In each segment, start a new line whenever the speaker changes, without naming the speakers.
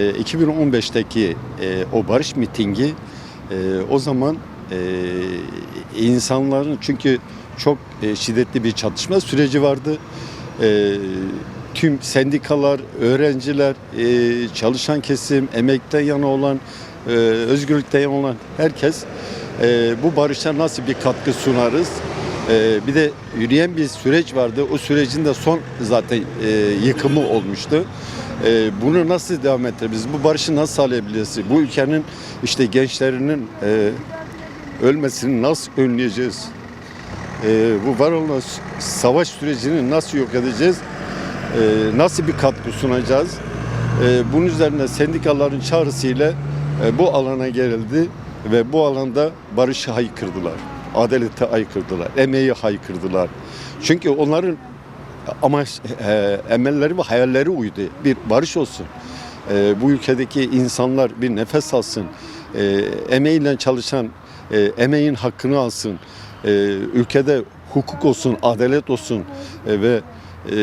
E, 2015'teki e, o barış mitingi e, o zaman e, insanların çünkü çok e, şiddetli bir çatışma süreci vardı. E, tüm sendikalar, öğrenciler, e, çalışan kesim, emekten yana olan, e, özgürlükten yana olan herkes e, bu barışa nasıl bir katkı sunarız? E, bir de yürüyen bir süreç vardı. O sürecin de son zaten e, yıkımı olmuştu. E, bunu nasıl devam ettirebiliriz? Bu barışı nasıl sağlayabiliriz? Bu ülkenin işte gençlerinin e, ölmesini nasıl önleyeceğiz? E, bu var olan savaş sürecini nasıl yok edeceğiz? Nasıl bir katkı sunacağız? Bunun üzerine sendikaların çağrısıyla e, bu alana gelildi ve bu alanda barışı haykırdılar. Adaleti haykırdılar, emeği haykırdılar. Çünkü onların amaç, e, emelleri ve hayalleri uydu. Bir barış olsun. E, bu ülkedeki insanlar bir nefes alsın. E, emeğiyle çalışan e, emeğin hakkını alsın. E, ülkede hukuk olsun, adalet olsun e, ve e,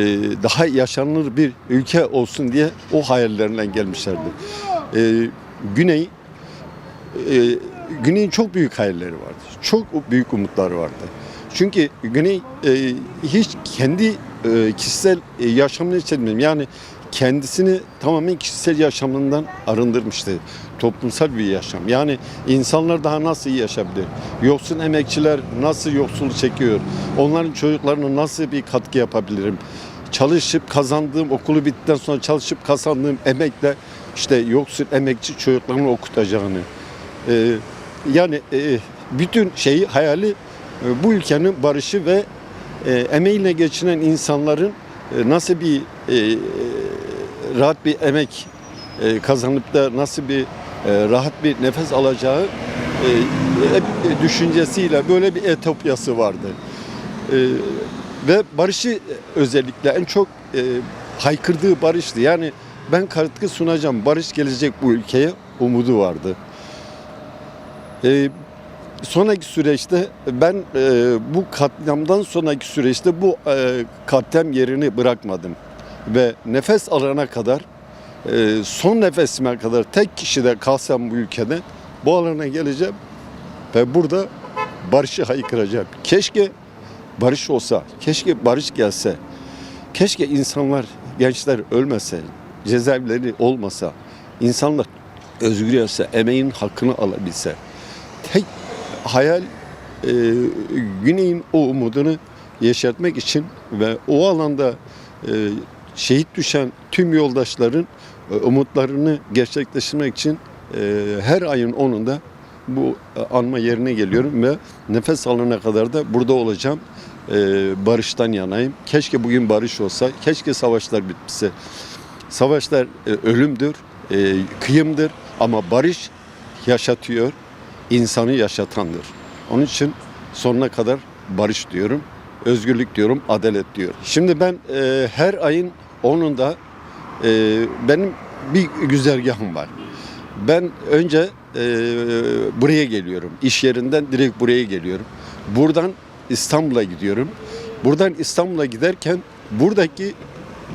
daha yaşanılır bir ülke olsun diye o hayallerinden gelmişlerdi. E, Güney e, Güney'in çok büyük hayalleri vardı. Çok büyük umutları vardı. Çünkü Güney e, hiç kendi e, kişisel e, yaşamını hissetmiyorum. Yani kendisini tamamen kişisel yaşamından arındırmıştı. Toplumsal bir yaşam. Yani insanlar daha nasıl iyi yaşayabilir? Yoksul emekçiler nasıl yoksul çekiyor? Onların çocuklarına nasıl bir katkı yapabilirim? Çalışıp kazandığım okulu bittikten sonra çalışıp kazandığım emekle işte yoksul emekçi çocuklarını okutacağını, ee, yani e, bütün şeyi hayali e, bu ülkenin barışı ve e, emeğiyle geçinen insanların e, nasıl bir e, rahat bir emek e, kazanıp da nasıl bir e, rahat bir nefes alacağı e, hep düşüncesiyle böyle bir etopyası vardı. E, ve barışı özellikle en çok e, haykırdığı barıştı. Yani ben katkı sunacağım, barış gelecek bu ülkeye umudu vardı. Ee, sonraki süreçte ben e, bu katliamdan sonraki süreçte bu e, katliam yerini bırakmadım. Ve nefes alana kadar, e, son nefesime kadar tek kişide kalsam bu ülkede bu alana geleceğim ve burada barışı haykıracağım. Keşke barış olsa, keşke barış gelse, keşke insanlar, gençler ölmese, cezaevleri olmasa, insanlar özgür yaşasa, emeğin hakkını alabilse tek hayal e, Güney'in o umudunu yeşertmek için ve o alanda e, şehit düşen tüm yoldaşların e, umutlarını gerçekleştirmek için e, her ayın 10'unda bu e, anma yerine geliyorum ve nefes alana kadar da burada olacağım. E, barıştan yanayım. Keşke bugün barış olsa, keşke savaşlar bitse. Savaşlar e, ölümdür, e, kıyımdır ama barış yaşatıyor insanı yaşatandır. Onun için sonuna kadar barış diyorum, özgürlük diyorum, adalet diyorum. Şimdi ben e, her ayın 10'unda e, benim bir güzergahım var. Ben önce e, buraya geliyorum. İş yerinden direkt buraya geliyorum. Buradan İstanbul'a gidiyorum. Buradan İstanbul'a giderken buradaki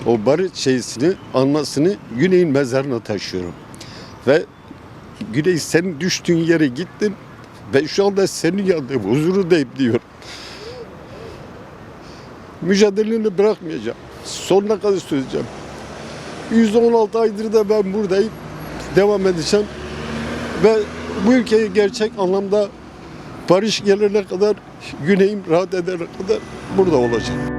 o barış şeysini, anmasını Güney'in mezarına taşıyorum. Ve Güney senin düştüğün yere gittim ve şu anda senin yanındayım, huzurundayım diyor. Mücadeleni bırakmayacağım. Sonuna kadar süreceğim. 116 aydır da ben buradayım. Devam edeceğim. Ve bu ülkeye gerçek anlamda barış gelene kadar, güneyim rahat edene kadar burada olacak.